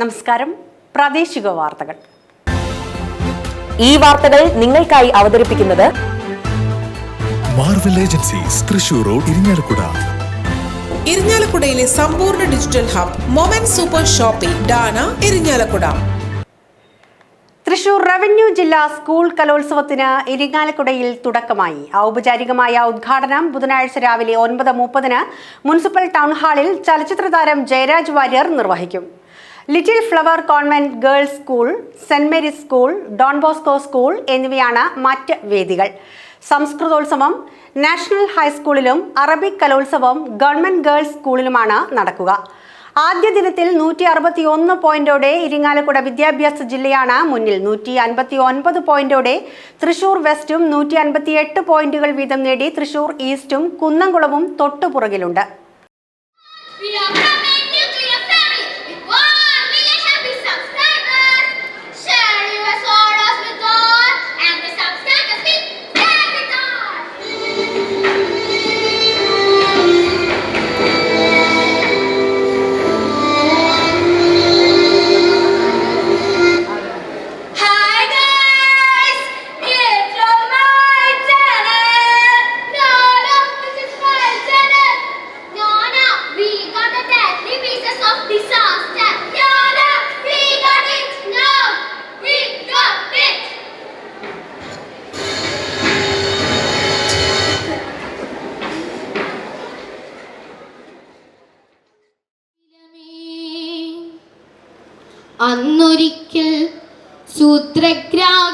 നമസ്കാരം. പ്രാദേശിക വാർത്തകൾ. ഈ വാർത്തകൾ നിങ്ങൾക്കായി അവതരിപ്പിക്കുന്നത് Marvel agencies Thrissur road Irinjalakuda ഇരിഞ്ഞാലക്കുടയിലെ സമ്പൂർണ digital hub moment super shopping Dana Irinjalakuda Thrissur revenue ജില്ലാ സ്കൂൾ കലോത്സവത്തിന് ഇരിങ്ങാലക്കുടയിൽ തുടക്കമായി. ഔപചാരികമായ ഉദ്ഘാടനം ബുധനാഴ്ച രാവിലെ ഒൻപത് മുപ്പതിന് മുനിസിപ്പൽ ടൗൺ ഹാളിൽ ചലച്ചിത്ര താരം ജയരാജ് വാര്യർ നിർവഹിക്കും. Little flower convent girls school saint Mary's school Don Bosco school എന്നിവയാണ് മറ്റ് വേദികൾ. സംസ്കൃതോത്സവം നാഷണൽ ഹൈസ്കൂളിലും അറബിക് കലോത്സവം ഗവൺമെന്റ് ഗേൾസ് സ്കൂളിലുമാണ് നടക്കുക. ആദ്യ ദിനത്തിൽ നൂറ്റി അറുപത്തി ഒന്ന് പോയിന്റോടെ ഇരിങ്ങാലക്കുട വിദ്യാഭ്യാസ ജില്ലയാണ് മുന്നിൽ. നൂറ്റി അൻപത്തി ഒൻപത് പോയിന്റോടെ തൃശൂർ വെസ്റ്റും നൂറ്റി അൻപത്തി എട്ട് പോയിന്റുകൾ വീതം നേടി തൃശൂർ ഈസ്റ്റും കുന്നംകുളവും തൊട്ടുപുറകിലുണ്ട്.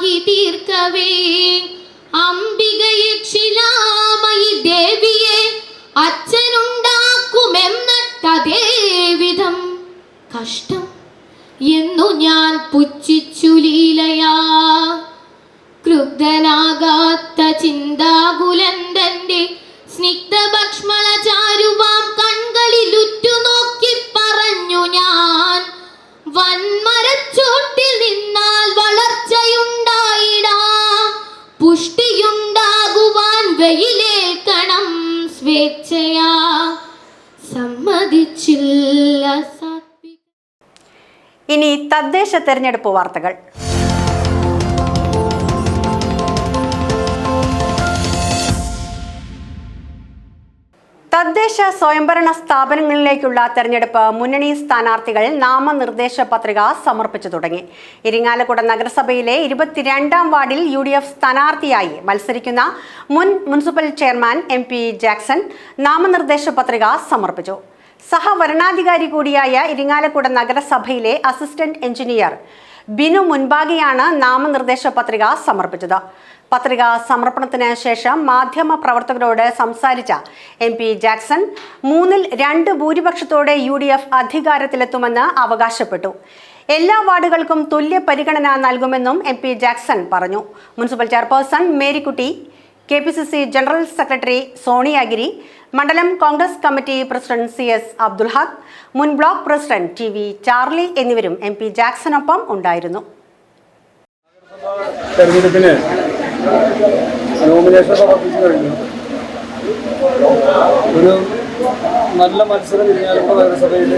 Yitir ഇനി തദ്ദേശ തെരഞ്ഞെടുപ്പ് വാർത്തകൾ. തദ്ദേശ സ്വയംഭരണ സ്ഥാപനങ്ങളിലേക്കുള്ള തെരഞ്ഞെടുപ്പ് മുന്നണി സ്ഥാനാർത്ഥികൾ നാമനിർദ്ദേശ പത്രിക സമർപ്പിച്ചു തുടങ്ങി. ഇരിങ്ങാലക്കുട നഗരസഭയിലെ ഇരുപത്തിരണ്ടാം വാർഡിൽ യു ഡി എഫ് സ്ഥാനാർത്ഥിയായി മത്സരിക്കുന്ന മുൻ municipal chairman M P Jackson നാമനിർദ്ദേശ പത്രിക സമർപ്പിച്ചു. സഹവരണാധികാരി കൂടിയായ ഇരിങ്ങാലക്കുട നഗരസഭയിലെ അസിസ്റ്റന്റ് എഞ്ചിനീയർ ബിനു മുൻപാകെയാണ് നാമനിർദ്ദേശ പത്രിക സമർപ്പിച്ചത്. പത്രിക സമർപ്പണത്തിന് ശേഷം മാധ്യമ പ്രവർത്തകരോട് സംസാരിച്ച എം പി ജാക്സൺ മൂന്നിൽ രണ്ട് ഭൂരിപക്ഷത്തോടെ യു ഡി എഫ് അധികാരത്തിലെത്തുമെന്ന് അവകാശപ്പെട്ടു. എല്ലാ വാർഡുകൾക്കും തുല്യ പരിഗണന നൽകുമെന്നും എം പി ജാക്സൺ പറഞ്ഞു. Municipal chairperson Marykutty K P C C general secretary Soniyagiri മണ്ഡലം Congress committee president C S Abdul Haq മുൻ block president T V Charlie എന്നിവരും എം പി ജാക്സനൊപ്പം ഉണ്ടായിരുന്നു. തെരഞ്ഞെടുപ്പിന് നോമിനേഷൻ സമർപ്പിച്ചു കഴിഞ്ഞു. ഒരു നല്ല മത്സരം ഇരിങ്ങാലക്കുട നഗരസഭയിൽ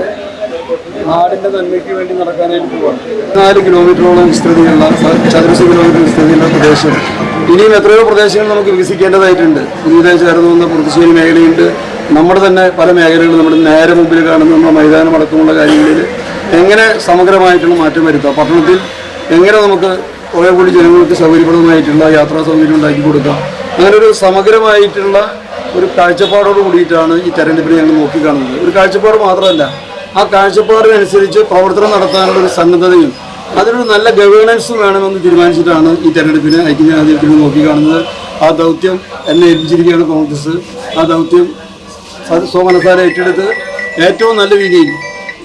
നാടിന്റെ നന്മയ്ക്ക് വേണ്ടി നടക്കാനായിട്ട് പോവാണ്. നാല് കിലോമീറ്ററോളം വിസ്തൃതിയുള്ള ചതുരശ്ര കിലോമീറ്റർ വിസ്തൃതിയുള്ള പ്രദേശം ഇനിയും എത്രയോ പ്രദേശങ്ങൾ നമുക്ക് വികസിക്കേണ്ടതായിട്ടുണ്ട്. പുതിയതായി ചേർന്ന് വന്ന പുറത്തുശ്ശേരി മേഖലയുണ്ട്. നമ്മുടെ തന്നെ പല മേഖലകളും നമ്മുടെ നേരെ മുമ്പിൽ കാണുന്ന നമ്മുടെ മൈതാനം അടക്കമുള്ള കാര്യങ്ങളിൽ എങ്ങനെ സമഗ്രമായിട്ടുള്ള മാറ്റം വരുത്താം. പട്ടണത്തിൽ എങ്ങനെ നമുക്ക് കുറേ കൂടി ജനങ്ങൾക്ക് സൗകര്യപ്രദമായിട്ടുള്ള യാത്രാ സൗകര്യം ഉണ്ടാക്കി കൊടുക്കാം. അങ്ങനെ ഒരു സമഗ്രമായിട്ടുള്ള ഒരു കാഴ്ചപ്പാടോട് കൂടിയിട്ടാണ് ഈ തെരഞ്ഞെടുപ്പിനെ ഞങ്ങൾ നോക്കിക്കാണുന്നത്. ഒരു കാഴ്ചപ്പാട് മാത്രമല്ല ആ കാഴ്ചപ്പാടിനനുസരിച്ച് പ്രവർത്തനം നടത്താനുള്ള ഒരു സന്നദ്ധതയും അതിനൊരു നല്ല ഗവേണൻസ് വേണമെന്ന് തീരുമാനിച്ചിട്ടാണ് ഈ തെരഞ്ഞെടുപ്പിനെ ഐക്യജനാധിപത്യം നോക്കിക്കാണുന്നത്. ആ ദൗത്യം എന്നെ ഏൽപ്പിച്ചിരിക്കുകയാണ് കോൺഗ്രസ്. ആ ദൗത്യം സോമനസാരെ ഏറ്റെടുത്ത് ഏറ്റവും നല്ല രീതിയിൽ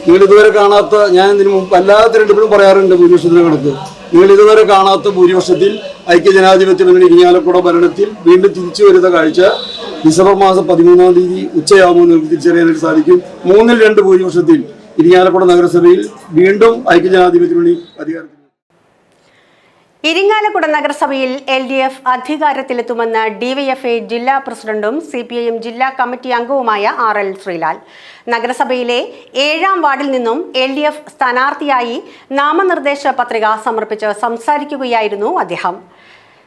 നിങ്ങൾ ഇതുവരെ കാണാത്ത ഞാൻ ഇതിനു മുമ്പ് എല്ലാ തിരഞ്ഞെടുപ്പിലും പറയാറുണ്ട് ഭൂരിപക്ഷത്തിന് കണക്ക്. നിങ്ങൾ ഇതുവരെ കാണാത്ത ഭൂരിപക്ഷത്തിൽ ഐക്യജനാധിപത്യ മുന്നണി ഇരിഞ്ഞാലക്കുട ഭരണത്തിൽ വീണ്ടും തിരിച്ചു വരുന്ന കാഴ്ച ഡിസംബർ മാസം പതിമൂന്നാം തീയതി ഉച്ചയാകുമ്പോൾ നിങ്ങൾക്ക് തിരിച്ചറിയാനായിട്ട് സാധിക്കും. മൂന്നിൽ രണ്ട് ഭൂരിപക്ഷത്തിൽ ഇരിങ്ങാലക്കുട നഗരസഭയിൽ വീണ്ടും ഐക്യജനാധിപത്യ മുന്നണി അധികാരത്തിൽ ഇരിങ്ങാലക്കുട നഗരസഭയിൽ എൽ ഡി എഫ് അധികാരത്തിലെത്തുമെന്ന് ഡിവൈഎഫ്ഐ ജില്ലാ പ്രസിഡന്റും സി പി ഐ എം ജില്ലാ കമ്മിറ്റി അംഗവുമായ ആർ എൽ ശ്രീലാൽ. നഗരസഭയിലെ ഏഴാം വാർഡിൽ നിന്നും എൽ ഡി എഫ് സ്ഥാനാർത്ഥിയായി നാമനിർദ്ദേശ പത്രിക സമർപ്പിച്ച് സംസാരിക്കുകയായിരുന്നു അദ്ദേഹം.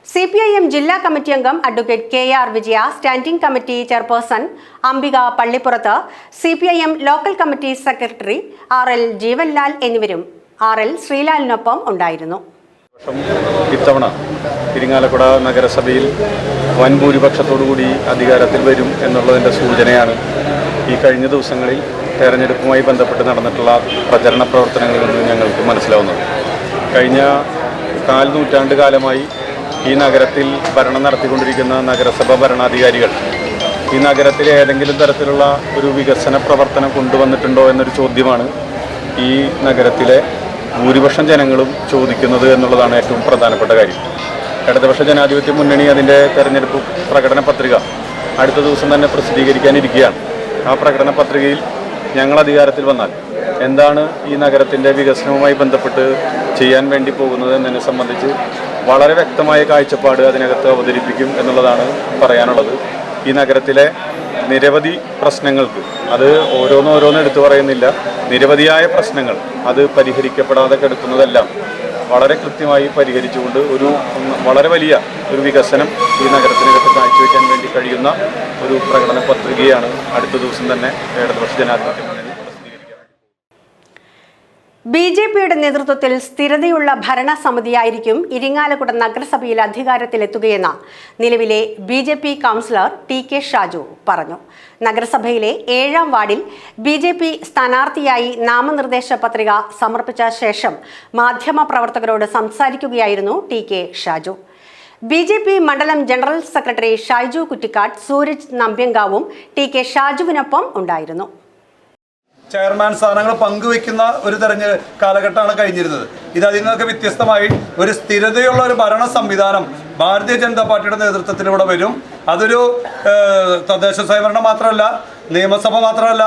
സി പി ഐ എം ജില്ലാ കമ്മിറ്റി അംഗം advocate K R Vijaya standing committee chairperson Ambika Pallippurath C P I M local committee secretary R L Jeevanlal എന്നിവരും ആർ എൽ ശ്രീലാലിനൊപ്പം ഉണ്ടായിരുന്നു. ഇത്തവണ തിരുങ്ങാലക്കുട നഗരസഭയിൽ വൻ ഭൂരിപക്ഷത്തോടുകൂടി അധികാരത്തിൽ വരും എന്നുള്ളതിന്റെ സൂചനയാണ് ഈ കഴിഞ്ഞ ദിവസങ്ങളിൽ തെരഞ്ഞെടുപ്പുമായി ബന്ധപ്പെട്ട് നടന്നിട്ടുള്ള പ്രചരണ പ്രവർത്തനങ്ങളിൽ നിന്ന് ഞങ്ങൾക്ക് മനസ്സിലാവുന്നത്. കഴിഞ്ഞ കാൽ നൂറ്റാണ്ട് കാലമായി ഈ നഗരത്തിൽ ഭരണം നടത്തിക്കൊണ്ടിരിക്കുന്ന നഗരസഭ ഭരണാധികാരികൾ ഈ നഗരത്തിൽ ഏതെങ്കിലും തരത്തിലുള്ള ഒരു വികസന പ്രവർത്തനം കൊണ്ടുവന്നിട്ടുണ്ടോ എന്നൊരു ചോദ്യമാണ് ഈ നഗരത്തിലെ ഭൂരിപക്ഷം ജനങ്ങളും ചോദിക്കുന്നത് എന്നുള്ളതാണ് ഏറ്റവും പ്രധാനപ്പെട്ട കാര്യം. ഇടതുപക്ഷ ജനാധിപത്യ മുന്നണി അതിന്റെ തെരഞ്ഞെടുപ്പ് പ്രകടന പത്രിക അടുത്ത ദിവസം തന്നെ പ്രസിദ്ധീകരിക്കാനിരിക്കുകയാണ്. ആ പ്രകടന പത്രികയിൽ ഞങ്ങൾ അധികാരത്തിൽ വന്നാൽ എന്താണ് ഈ നഗരത്തിന്റെ വികസനവുമായി ബന്ധപ്പെട്ട് ചെയ്യാൻ വേണ്ടി പോകുന്നത് എന്നതിനെ സംബന്ധിച്ച് വളരെ വ്യക്തമായ കാഴ്ചപ്പാട് അതിനകത്ത് അവതരിപ്പിക്കും എന്നുള്ളതാണ് പറയാനുള്ളത്. ഈ നഗരത്തിലെ നിരവധി പ്രശ്നങ്ങൾക്ക് അത് ഓരോന്നോരോന്ന് എടുത്തു പറയുന്നില്ല. നിരവധിയായ പ്രശ്നങ്ങൾ അത് പരിഹരിക്കപ്പെടാതെ കിടക്കുന്നതെല്ലാം വളരെ കൃത്യമായി പരിഹരിച്ചുകൊണ്ട് ഒരു വളരെ വലിയ ഒരു വികസനം ഈ നഗരത്തിനകത്ത് കാഴ്ചവെക്കാൻ വേണ്ടി കഴിയുന്ന ഒരു പ്രകടന പത്രികയാണ് അടുത്ത ദിവസം തന്നെ ഇടതുപക്ഷ ജനാധിപത്യ. ബി ജെ പിയുടെ നേതൃത്വത്തിൽ സ്ഥിരതയുള്ള ഭരണസമിതിയായിരിക്കും ഇരിങ്ങാലക്കുട നഗരസഭയിൽ അധികാരത്തിലെത്തുകയെന്ന് നിലവിലെ B J P councillor T K Shaju പറഞ്ഞു. നഗരസഭയിലെ ഏഴാം വാർഡിൽ ബി ജെ പി സ്ഥാനാർത്ഥിയായി നാമനിർദ്ദേശ പത്രിക സമർപ്പിച്ച ശേഷം മാധ്യമപ്രവർത്തകരോട് സംസാരിക്കുകയായിരുന്നു T K Shaju. B J P മണ്ഡലം ജനറൽ സെക്രട്ടറി ഷൈജു കുറ്റിക്കാട് സൂരജ് നമ്പ്യങ്കാവും ടി കെ ഷാജുവിനൊപ്പം ഉണ്ടായിരുന്നു. ചെയർമാൻ സ്ഥാനങ്ങൾ പങ്കുവെക്കുന്ന ഒരു തെരഞ്ഞ കാലഘട്ടമാണ് കഴിഞ്ഞിരുന്നത്. ഇത് അതിൽ നിന്നൊക്കെ വ്യത്യസ്തമായി ഒരു സ്ഥിരതയുള്ള ഒരു ഭരണ സംവിധാനം ഭാരതീയ ജനതാ പാർട്ടിയുടെ നേതൃത്വത്തിലൂടെ വരും. അതൊരു തദ്ദേശ സ്വയംഭരണം മാത്രമല്ല നിയമസഭ മാത്രമല്ല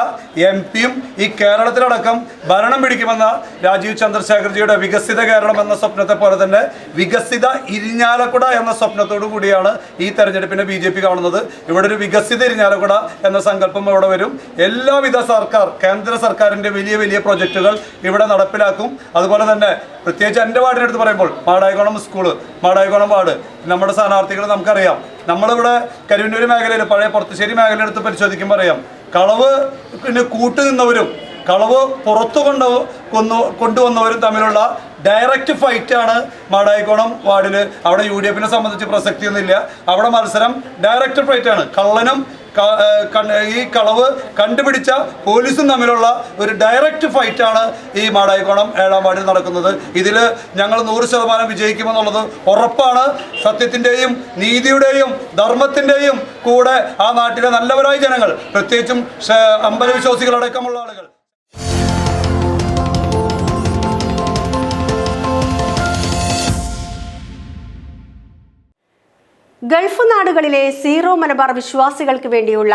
എം പിയും ഈ കേരളത്തിലടക്കം ഭരണം പിടിക്കുമെന്ന രാജീവ് ചന്ദ്രശേഖർജിയുടെ വികസിത കേരളം എന്ന സ്വപ്നത്തെ പോലെ തന്നെ വികസിത ഇരിഞ്ഞാലക്കുട എന്ന സ്വപ്നത്തോടു കൂടിയാണ് ഈ തെരഞ്ഞെടുപ്പിനെ ബി ജെ പി കാണുന്നത്. ഇവിടെ ഒരു വികസിത ഇരിഞ്ഞാലക്കുട എന്ന സങ്കല്പം ഇവിടെ വരും. എല്ലാവിധ സർക്കാർ കേന്ദ്ര സർക്കാരിന്റെ വലിയ വലിയ പ്രൊജക്റ്റുകൾ ഇവിടെ നടപ്പിലാക്കും. അതുപോലെ തന്നെ പ്രത്യേകിച്ച് എന്റെ വാർഡിനെടുത്ത് പറയുമ്പോൾ മാടായിക്കോണം സ്കൂൾ മാടായിക്കോണം വാർഡ് നമ്മുടെ സ്ഥാനാർത്ഥികൾ നമുക്കറിയാം. നമ്മളിവിടെ കരുവന്നൂർ മേഖലയിൽ പഴയ പുറത്തുശ്ശേരി മേഖല എടുത്ത് പരിശോധിക്കുമ്പോൾ അറിയാം. കളവ് പിന്നെ കൂട്ടുനിന്നവരും കളവ് പുറത്തു കൊണ്ട് കൊന്നു കൊണ്ടുവന്നവരും തമ്മിലുള്ള ഡയറക്റ്റ് ഫൈറ്റാണ് മാടായിക്കോണം വാർഡിൽ അവിടെ യു ഡി എഫിനെ സംബന്ധിച്ച് പ്രസക്തിയൊന്നുമില്ല. അവിടെ മത്സരം ഡയറക്റ്റ് ഫൈറ്റാണ് കള്ളനും ഈ കളവ് കണ്ടുപിടിച്ച പോലീസും തമ്മിലുള്ള ഒരു ഡയറക്റ്റ് ഫൈറ്റാണ് ഈ മാടായിക്കോണം ഏഴാം വാർഡിൽ നടക്കുന്നത്. ഇതിൽ ഞങ്ങൾ നൂറ് ശതമാനം വിജയിക്കുമെന്നുള്ളത് ഉറപ്പാണ്. സത്യത്തിന്റെയും നീതിയുടെയും ധർമ്മത്തിന്റെയും കൂടെ ആ നാട്ടിലെ നല്ലവരായ ജനങ്ങൾ പ്രത്യേകിച്ചും അമ്പലവിശ്വാസികളടക്കമുള്ള ആളുകൾ ഗൾഫ് നാടുകളിലെ സീറോ മലബാർ വിശ്വാസികൾക്ക് വേണ്ടിയുള്ള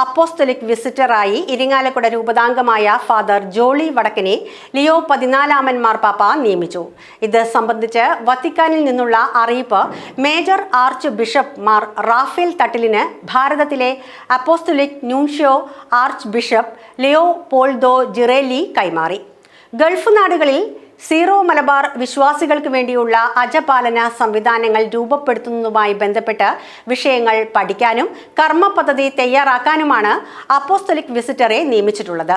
അപ്പോസ്തലിക് വിസിറ്ററായി ഇരിങ്ങാലക്കുട രൂപതാംഗമായ ഫാദർ ജോളി വടക്കനെ ലിയോ പതിനാലാമൻ മാർപ്പാപ്പ നിയമിച്ചു. ഇത് സംബന്ധിച്ച് വത്തിക്കാനിൽ നിന്നുള്ള അറിയിപ്പ് major archbishop Mar Rafale തട്ടിലിന് ഭാരതത്തിലെ apostolic nuncio archbishop Leopoldo Girelli കൈമാറി. ഗൾഫ് നാടുകളിൽ സീറോ മലബാർ വിശ്വാസികൾക്ക് വേണ്ടിയുള്ള അജപാലന സംവിധാനങ്ങൾ രൂപപ്പെടുത്തുന്നതുമായി ബന്ധപ്പെട്ട് വിഷയങ്ങൾ പഠിക്കാനും കർമ്മ പദ്ധതി തയ്യാറാക്കാനുമാണ് അപ്പോസ്തലിക് വിസിറ്ററെ നിയമിച്ചിട്ടുള്ളത്.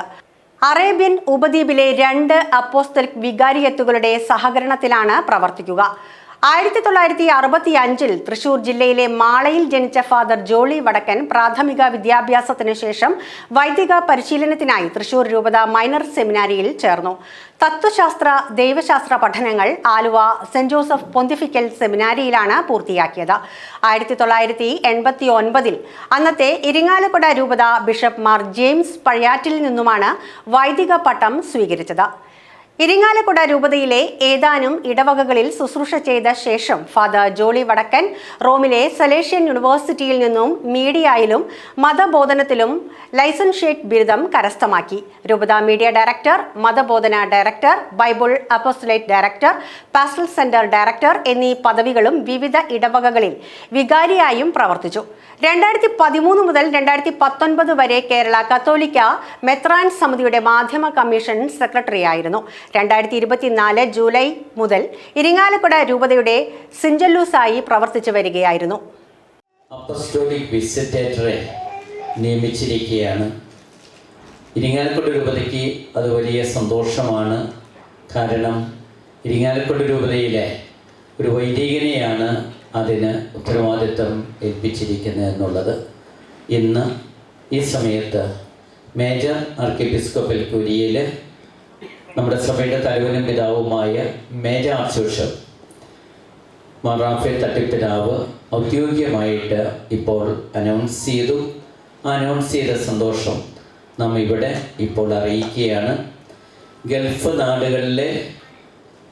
അറേബ്യൻ ഉപദ്വീപിലെ രണ്ട് അപ്പോസ്തലിക് വികാരിയത്തുകളുടെ സഹകരണത്തിലാണ് പ്രവർത്തിക്കുക. ആയിരത്തി തൊള്ളായിരത്തി അറുപത്തി അഞ്ചിൽ തൃശൂർ ജില്ലയിലെ മാളയിൽ ജനിച്ച ഫാദർ ജോളി വടക്കൻ പ്രാഥമിക വിദ്യാഭ്യാസത്തിനു ശേഷം വൈദിക പരിശീലനത്തിനായി തൃശൂർ രൂപത മൈനർ സെമിനാരിയിൽ ചേർന്നു. തത്വശാസ്ത്ര ദൈവശാസ്ത്ര പഠനങ്ങൾ ആലുവ സെന്റ് ജോസഫ് പൊന്തിഫിക്കൽ സെമിനാരിയിലാണ് പൂർത്തിയാക്കിയത്. ആയിരത്തി തൊള്ളായിരത്തി എൺപത്തി ഒൻപതിൽ അന്നത്തെ ഇരിങ്ങാലക്കുട രൂപത ബിഷപ്പ് മാർ ജെയിംസ് പഴയാറ്റിൽ നിന്നുമാണ് വൈദിക പട്ടം സ്വീകരിച്ചത്. ഇരിങ്ങാലക്കുട രൂപതയിലെ ഏതാനും ഇടവകകളിൽ ശുശ്രൂഷ ചെയ്ത ശേഷം ഫാദർ ജോളി വടക്കൻ റോമിലെ സലേഷ്യൻ യൂണിവേഴ്സിറ്റിയിൽ നിന്നും മീഡിയയിലും മതബോധനത്തിലും ലൈസൻഷ്യേറ്റ് ബിരുദം കരസ്ഥമാക്കി. രൂപത മീഡിയ ഡയറക്ടർ മതബോധന director bible apostolate director pastoral centre director എന്നീ പദവികളും വിവിധ ഇടവകകളിൽ വികാരിയായും പ്രവർത്തിച്ചു. രണ്ടായിരത്തി പതിമൂന്ന് മുതൽ രണ്ടായിരത്തി പത്തൊൻപത് വരെ കേരള കത്തോലിക്ക മെത്രാൻ സമിതിയുടെ മാധ്യമ കമ്മീഷൻ സെക്രട്ടറിയായിരുന്നു. രണ്ടായിരത്തി ഇരുപത്തിനാല് ജൂലൈ മുതൽ ഇരിങ്ങാലക്കുട രൂപതയുടെ സിഞ്ചല്ലൂസായി പ്രവർത്തിച്ചു വരികയായിരുന്നു. വിസിറ്റേറ്ററെ നിയമിച്ചിരിക്കുകയാണ്. ഇരിങ്ങാലക്കുട രൂപതയ്ക്ക് അത് വലിയ സന്തോഷമാണ്. കാരണം ഇരിങ്ങാലക്കുട രൂപതയിലെ ഒരു വൈദികനെയാണ് അതിന് ഉത്തരവാദിത്വം ഏൽപ്പിച്ചിരിക്കുന്നത് എന്നുള്ളത്. ഇന്ന് ഈ സമയത്ത് മേജർ ആർക്കിപ്പിസ്കോപ്പൽ കുരിയയിൽ നമ്മുടെ സഭയുടെ തലവനും പിതാവുമായ മേജർ ആർച്ച് ബിഷപ്പ് മറാഫെ തട്ടിപ്പിതാവ് ഔദ്യോഗികമായിട്ട് ഇപ്പോൾ അനൗൺസ് ചെയ്തു അനൗൺസ് ചെയ്ത സന്തോഷം നാം ഇവിടെ ഇപ്പോൾ അറിയിക്കുകയാണ്. ഗൾഫ് നാടുകളിലെ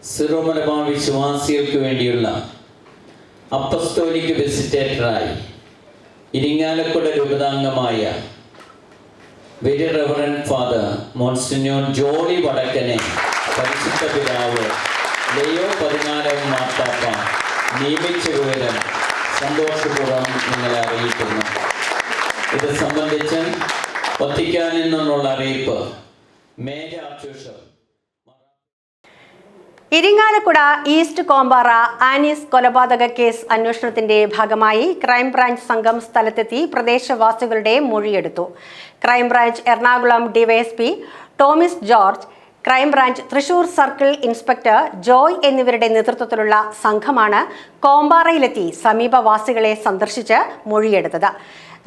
സിറോ മലബാർ വിശ്വാസികൾക്ക് വേണ്ടിയുള്ള അപ്പസ്തോലിക് വിസിറ്റേറ്ററായി Irinjalakuda രൂപതാംഗമായ very reverend father monsignor Jolly വടക്കനെ പരിശുദ്ധ പിതാവ് ലയോ പതിനാലാം മാർത്താപ്പ നിയമിച്ച വിവരം സന്തോഷപൂർവം നിങ്ങളെ അറിയിക്കുന്നു. ഇത് സംബന്ധിച്ച് ഒത്തിക്കാനിൽ നിന്നുള്ള അറിയിപ്പ് major archbishop Irinjalakuda east Kombara Anees കൊലപാതക കേസ് അന്വേഷണത്തിന്റെ ഭാഗമായി ക്രൈംബ്രാഞ്ച് സംഘം സ്ഥലത്തെത്തി പ്രദേശവാസികളുടെ മൊഴിയെടുത്തു. Crime branch Ernakulam DYSP Tomis George crime branch Thrissur circle inspector Joy എന്നിവരുടെ നേതൃത്വത്തിലുള്ള സംഘമാണ് കോമ്പാറയിലെത്തി സമീപവാസികളെ സന്ദർശിച്ച് മൊഴിയെടുത്തത്.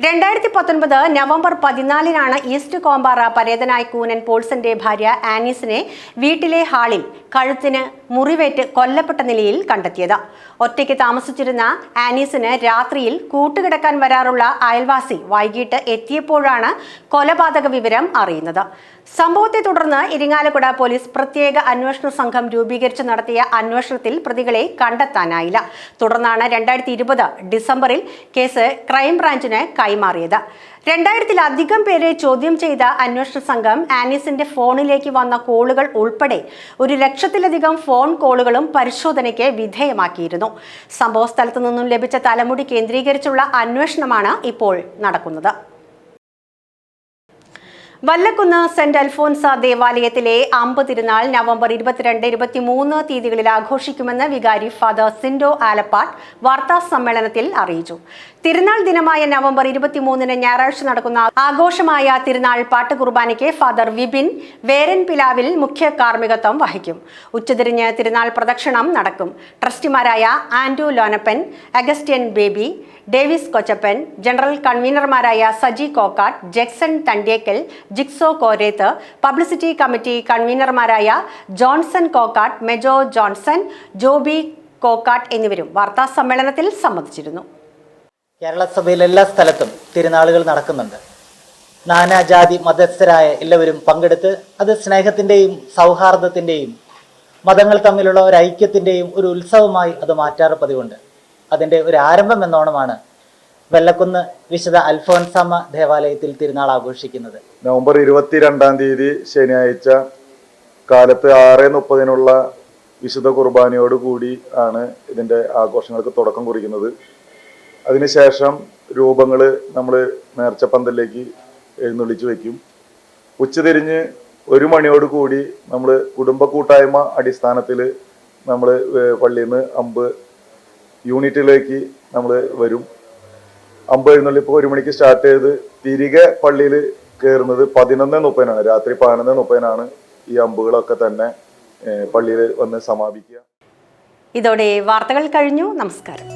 രണ്ടായിരത്തി പത്തൊൻപത് നവംബർ പതിനാലിനാണ് ഈസ്റ്റ് കോമ്പാറ പരേതനായ കൂനൻ പോൾസന്റെ ഭാര്യ ആനീസിനെ വീട്ടിലെ ഹാളിൽ കഴുത്തിന് മുറിവേറ്റ് കൊല്ലപ്പെട്ട നിലയിൽ കണ്ടെത്തിയത്. ഒറ്റയ്ക്ക് താമസിച്ചിരുന്ന ആനീസിന് രാത്രിയിൽ കൂട്ടുകിടക്കാൻ വരാറുള്ള അയൽവാസി വൈകിട്ട് എത്തിയപ്പോഴാണ് കൊലപാതക വിവരം അറിയുന്നത്. സംഭവത്തെ തുടർന്ന് ഇരിങ്ങാലക്കുട പോലീസ് പ്രത്യേക അന്വേഷണ സംഘം രൂപീകരിച്ച് നടത്തിയ അന്വേഷണത്തിൽ പ്രതികളെ കണ്ടെത്താനായില്ല. തുടർന്നാണ് രണ്ടായിരത്തി ഡിസംബറിൽ കേസ് ക്രൈംബ്രാഞ്ചിന് കൈമാറിയത്. രണ്ടായിരത്തിലധികം പേരെ ചോദ്യം ചെയ്ത അന്വേഷണ സംഘം ആനീസിന്റെ ഫോണിലേക്ക് വന്ന കോളുകൾ ഉൾപ്പെടെ ഒരു ലക്ഷത്തിലധികം ഫോൺ കോളുകളും പരിശോധനയ്ക്ക് വിധേയമാക്കിയിരുന്നു. സംഭവ സ്ഥലത്തു നിന്നും ലഭിച്ച തലമുടി കേന്ദ്രീകരിച്ചുള്ള അന്വേഷണമാണ് ഇപ്പോൾ നടക്കുന്നത്. വല്ലക്കുന്ന് സെന്റ് അൽഫോൻസ ദേവാലയത്തിലെ അമ്പ് തിരുനാൾ നവംബർ ഇരുപത്തിരണ്ട് ഇരുപത്തിമൂന്ന് തീയതികളിൽ ആഘോഷിക്കുമെന്ന് വികാരി ഫാദർ സിൻഡോ ആലപ്പാട്ട് വാർത്താ സമ്മേളനത്തിൽ അറിയിച്ചു. തിരുനാൾ ദിനമായ നവംബർ ഇരുപത്തിമൂന്നിന് ഞായറാഴ്ച നടക്കുന്ന ആഘോഷമായ തിരുനാൾ പാട്ട് കുർബാനയ്ക്ക് ഫാദർ വിപിൻ വേരൻ പിലാവിൽ മുഖ്യ കാർമ്മികത്വം വഹിക്കും. ഉച്ചതിരിഞ്ഞ് തിരുനാൾ പ്രദക്ഷിണം നടക്കും. ട്രസ്റ്റിമാരായ Andu Lonappan Augustine Baby Davis Kochappan general കൺവീനർമാരായ Saji Kokkat ജെക്സൺ Thandiyekkal jigsaw Koreth publicity committee കൺവീനർമാരായ ജോൺസൺ കോക്കാട്ട് മെജോ ജോൺസൺ ജോബി കോക്കാട്ട് എന്നിവരും വാർത്താ സമ്മേളനത്തിൽ സംബന്ധിച്ചിരുന്നു. കേരള സഭയിൽ എല്ലാ സ്ഥലത്തും തിരുനാളുകൾ നടക്കുന്നുണ്ട്. നാനാജാതി മതസ്ഥരായ എല്ലാവരും പങ്കെടുത്ത് അത് സ്നേഹത്തിന്റെയും സൗഹാർദ്ദത്തിന്റെയും മതങ്ങൾ തമ്മിലുള്ള ഒരു ഐക്യത്തിന്റെയും ഒരു ഉത്സവമായി അത് മാറ്റാറ് പതിവുണ്ട്. അതിന്റെ ഒരു ആരംഭം എന്നോണമാണ് വെള്ളക്കുന്ന് വിശദ അൽഫോൻസാമ ദേവാലയത്തിൽ തിരുനാൾ ആഘോഷിക്കുന്നത്. നവംബർ ഇരുപത്തിരണ്ടാം തീയതി ശനിയാഴ്ച കാലത്ത് ആറ് മുപ്പതിനുള്ള വിശുദ്ധ കുർബാനയോട് കൂടി ആണ് ഇതിന്റെ ആഘോഷങ്ങൾക്ക് തുടക്കം കുറിക്കുന്നത്. അതിനുശേഷം രൂപങ്ങൾ നമ്മൾ നേർച്ചപ്പന്തലിലേക്ക് എഴുന്നള്ളിച്ച് വയ്ക്കും ഉച്ചതിരിഞ്ഞ് ഒരു മണിയോട് കൂടി നമ്മൾ കുടുംബ കൂട്ടായ്മ അടിസ്ഥാനത്തിൽ നമ്മൾ പള്ളിയിൽ നിന്ന് അമ്പ് യൂണിറ്റിലേക്ക് നമ്മൾ വരും. അമ്പത് എഴുന്നള്ളി ഇപ്പോൾ ഒരു മണിക്ക് സ്റ്റാർട്ട് ചെയ്ത് തിരികെ പള്ളിയിൽ കയറുന്നത് പതിനൊന്ന് മുപ്പതിനാണ്. രാത്രി പതിനൊന്ന് മുപ്പതിനാണ് ഈ അമ്പുകളൊക്കെ തന്നെ പള്ളിയിൽ വന്ന് സമാപിക്കുക. ഇതോടെ വാർത്തകൾ കഴിഞ്ഞു. നമസ്കാരം.